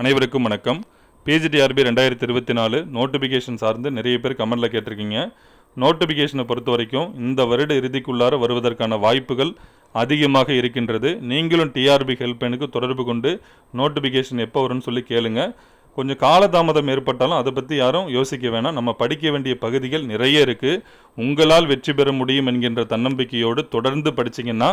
அனைவருக்கும் வணக்கம். பிஜிடிஆர்பி ரெண்டாயிரத்தி இருபத்தி நாலு நோட்டிஃபிகேஷன் சார்ந்து நிறைய பேர் கமெண்டில் கேட்டிருக்கீங்க. நோட்டிஃபிகேஷனை பொறுத்த வரைக்கும் இந்த வருட இறுதிக்குள்ளார வருவதற்கான வாய்ப்புகள் அதிகமாக இருக்கின்றது. நீங்களும் டிஆர்பி ஹெல்ப்லைனுக்கு தொடர்பு கொண்டு நோட்டிஃபிகேஷன் எப்போ வரும்னு சொல்லி கேளுங்க. கொஞ்சம் காலதாமதம் ஏற்பட்டாலும் அதை பற்றி யாரும் யோசிக்க வேணாம். நம்ம படிக்க வேண்டிய பகுதிகள் நிறைய இருக்குது உங்களால் வெற்றி பெற முடியும் என்கின்ற தன்னம்பிக்கையோடு தொடர்ந்து படிச்சிங்கன்னா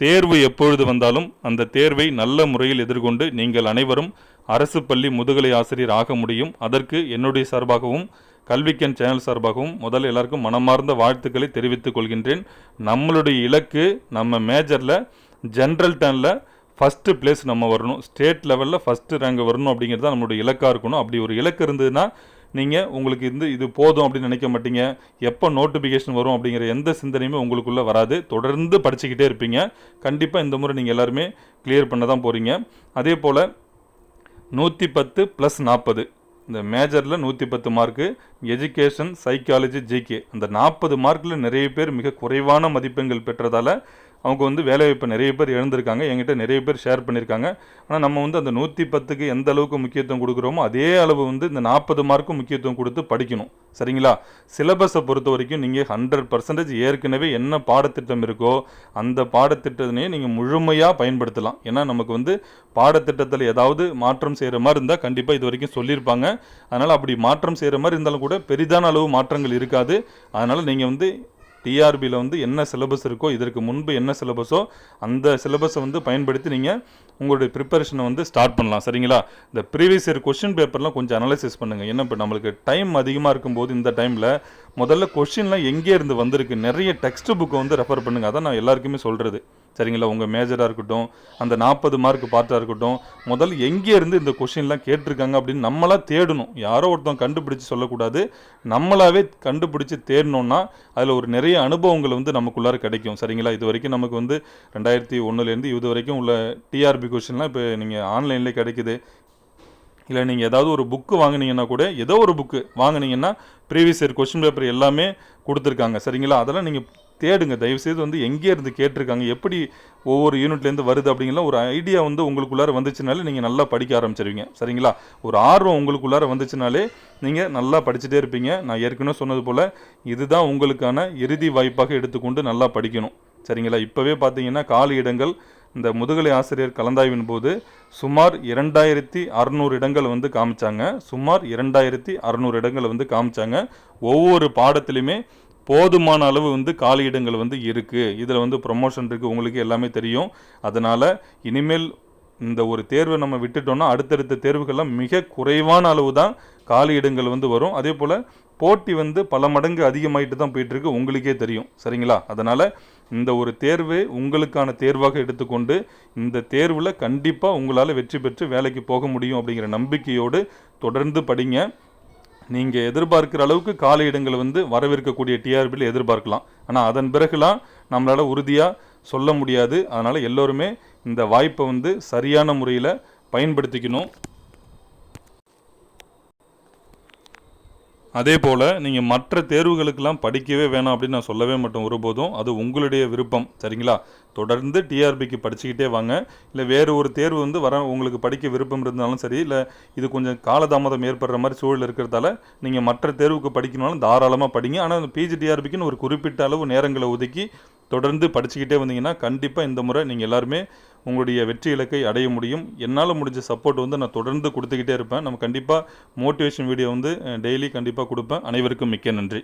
தேர்வு எப்பொழுது வந்தாலும் அந்த தேர்வை நல்ல முறையில் எதிர்கொண்டு நீங்கள் அனைவரும் அரசு பள்ளி முதுகலை ஆசிரியர் ஆக முடியும். அதற்கு என்னுடைய சார்பாகவும் கல்விக்கன் சேனல் சார்பாகவும் முதல்ல எல்லாருக்கும் மனமார்ந்த வாழ்த்துக்களை தெரிவித்துக் கொள்கின்றேன். நம்மளுடைய இலக்கு நம்ம மேஜரில் ஜென்ரல் டர்னில் ஃபஸ்ட்டு பிளேஸ் நம்ம வரணும். ஸ்டேட் லெவலில் ஃபஸ்ட்டு ரேங்க் வரணும் அப்படிங்கிறது தான் நம்மளுடைய இலக்காக இருக்கணும். அப்படி ஒரு இலக்கு இருந்ததுன்னா நீங்கள் உங்களுக்கு இருந்து இது போதும் அப்படின்னு நினைக்க மாட்டீங்க. எப்போ நோட்டிஃபிகேஷன் வரும் அப்படிங்கிற எந்த சிந்தனையுமே உங்களுக்குள்ளே வராது. தொடர்ந்து படிச்சுக்கிட்டே இருப்பீங்க. கண்டிப்பாக இந்த முறை நீங்கள் எல்லாருமே கிளியர் பண்ண தான் போகிறீங்க அதே போல் நூற்றி பத்து ப்ளஸ் நாற்பது இந்த மேஜரில் நூற்றி பத்து மார்க்கு எஜுகேஷன் சைக்காலஜி ஜிகே அந்த நாற்பது மார்க்கில் நிறைய பேர் மிக குறைவான மதிப்பெண்கள் பெற்றதால் அவங்க வந்து வேலைவாய்ப்பை நிறைய பேர் இழந்திருக்காங்க. என்கிட்ட நிறைய பேர் ஷேர் பண்ணியிருக்காங்க ஆனால் நம்ம வந்து அந்த நூற்றி பத்துக்கு எந்த அளவுக்கு முக்கியத்துவம் கொடுக்குறோமோ அதே அளவு வந்து இந்த நாற்பது மார்க்கும் முக்கியத்துவம் கொடுத்து படிக்கணும். சரிங்களா? சிலபஸை பொறுத்த வரைக்கும் நீங்கள் ஹண்ட்ரட் பர்சன்டேஜ் ஏற்கனவே என்ன பாடத்திட்டம் இருக்கோ அந்த பாடத்திட்டத்தினையே நீங்கள் முழுமையாக பயன்படுத்தலாம். ஏன்னா நமக்கு வந்து பாடத்திட்டத்தில் ஏதாவது மாற்றம் செய்கிற மாதிரி இருந்தால் கண்டிப்பாக இது வரைக்கும் சொல்லியிருப்பாங்க. அதனால் அப்படி மாற்றம் செய்கிற மாதிரி இருந்தாலும் கூட பெரிதான அளவு மாற்றங்கள் இருக்காது. அதனால் நீங்கள் வந்து டிஆர்பியில் வந்து என்ன சிலபஸ் இருக்கோ இதற்கு முன்பு என்ன சிலபஸோ அந்த சிலபஸை வந்து பயன்படுத்தி நீங்கள் உங்களுடைய ப்ரிப்பரேஷனை வந்து ஸ்டார்ட் பண்ணலாம். சரிங்களா? இந்த ப்ரீவியஸ் இயர் கொஷின் பேப்பர்லாம் கொஞ்சம் அனலைசிஸ் பண்ணுங்கள் என்ன இப்போ நம்மளுக்கு டைம் அதிகமாக இருக்கும்போது இந்த டைமில் முதல்ல கொஷின்லாம் எங்கே இருந்து வந்திருக்கு? நிறைய டெக்ஸ்ட் புக்கை வந்து ரெஃபர் பண்ணுங்கள் அதான் நான் எல்லாருக்குமே சொல்கிறது சரிங்களா உங்கள் மேஜராக இருக்கட்டும் அந்த நாற்பது மார்க் பார்ட்டாக இருக்கட்டும் முதல்ல எங்கேருந்து இந்த கொஷின்லாம் கேட்டிருக்காங்க அப்படின்னு நம்மளாக தேடணும். யாரோ ஒருத்தன் கண்டுபிடிச்சி சொல்லக்கூடாது. நம்மளாவே கண்டுபிடிச்சி தேடணும்னா அதில் ஒரு நிறைய அனுபவங்கள் வந்து நமக்குள்ளார கிடைக்கும். சரிங்களா இது வரைக்கும் நமக்கு வந்து ரெண்டாயிரத்தி ஒன்றுலேருந்து இது வரைக்கும் உள்ள டிஆர்பி கொஷின்லாம் இப்போ நீங்கள் ஆன்லைன்லேயே கிடைக்குது. இல்லை நீங்கள் ஏதாவது ஒரு புக்கு வாங்குனீங்கன்னா கூட ஏதோ ஒரு புக்கு வாங்கினீங்கன்னா ப்ரீவியஸ் இயர் கொஸ்டின் பேப்பர் எல்லாமே கொடுத்துருக்காங்க. சரிங்களா? அதெல்லாம் நீங்கள் தேடுங்க. தயவுசெய்து வந்து எங்கே இருந்து கேட்டிருக்காங்க. எப்படி ஒவ்வொரு யூனிட்லேருந்து வருது அப்படிங்கிற ஒரு ஐடியா வந்து உங்களுக்குள்ளார வந்துச்சுனாலே நீங்கள் நல்லா படிக்க ஆரம்பிச்சிருவீங்க. சரிங்களா? ஒரு ஆர்வம் உங்களுக்குள்ளார வந்துச்சுனாலே நீங்கள் நல்லா படிச்சுட்டே இருப்பீங்க. நான் ஏற்கனவே சொன்னது போல் இதுதான் உங்களுக்கான இறுதி வாய்ப்பாக எடுத்துக்கொண்டு நல்லா படிக்கணும். சரிங்களா? இப்போவே பார்த்தீங்கன்னா காலி இடங்கள் இந்த முதுகலை ஆசிரியர் கலந்தாய்வின் போது சுமார் இரண்டாயிரத்தி அறநூறு இடங்கள் வந்து காமிச்சாங்க. சுமார் இரண்டாயிரத்தி அறநூறு இடங்கள் வந்து காமிச்சாங்க. ஒவ்வொரு பாடத்திலையுமே போதுமான அளவு வந்து காலியிடங்கள் வந்து இருக்குது இதில் வந்து ப்ரொமோஷன் இருக்குது உங்களுக்கு எல்லாமே தெரியும். அதனால் இனிமேல் இந்த ஒரு தேர்வை நம்ம விட்டுட்டோம்னா அடுத்தடுத்த தேர்வுகள்லாம் மிக குறைவான அளவு தான் காலி இடங்கள் வந்து வரும். அதே போல் போட்டி வந்து பல மடங்கு அதிகமாயிட்டு தான் போயிட்டுருக்கு. உங்களுக்கே தெரியும். சரிங்களா? அதனால் இந்த ஒரு தேர்வு உங்களுக்கான தேர்வாக எடுத்துக்கொண்டு இந்த தேர்வில் கண்டிப்பாக உங்களால் வெற்றி பெற்று வேலைக்கு போக முடியும் அப்படிங்கிற நம்பிக்கையோடு தொடர்ந்து படிங்க. நீங்கள் எதிர்பார்க்குற அளவுக்கு கால இடங்கள் வந்து வரவிருக்கக்கூடிய டிஆர்பியில் எதிர்பார்க்கலாம். ஆனால் அதன் பிறகுலாம் நம்மளால் உறுதியாக சொல்ல முடியாது. அதனால் எல்லோருமே இந்த வாய்ப்பை வந்து சரியான முறையில் பயன்படுத்திக்கணும். அதே போல் நீங்கள் மற்ற தேர்வுகளுக்கெல்லாம் படிக்கவே வேணாம் அப்படின்னு நான் சொல்லவே மாட்டேன் ஒருபோதும். அது உங்களுடைய விருப்பம். சரிங்களா? தொடர்ந்து டிஆர்பிக்கு படிச்சுக்கிட்டே வாங்க. இல்லை வேறு ஒரு தேர்வு வந்து வர உங்களுக்கு படிக்க விருப்பம் இருந்தாலும் சரி இல்லை இது கொஞ்சம் காலதாமதம் ஏற்படுற மாதிரி சூழல் இருக்கிறதால நீங்கள் மற்ற தேர்வுக்கு படிக்கணும்னாலும் தாராளமாக படிங்க. ஆனால் அந்த பிஜி டிஆர்பிக்குன்னு ஒரு குறிப்பிட்ட அளவு நேரங்களை ஒதுக்கி தொடர்ந்து படிச்சுக்கிட்டே வந்தீங்கன்னா கண்டிப்பாக இந்த முறை நீங்கள் எல்லாருமே உங்களுடைய வெற்றி இலக்கை அடைய முடியும். என்னால் முடிஞ்ச சப்போர்ட் வந்து நான் தொடர்ந்து கொடுத்துக்கிட்டே இருப்பேன். நம்ம கண்டிப்பாக மோட்டிவேஷன் வீடியோ வந்து டெய்லி கண்டிப்பாக கொடுப்பேன். அனைவருக்கும் மிக்க நன்றி.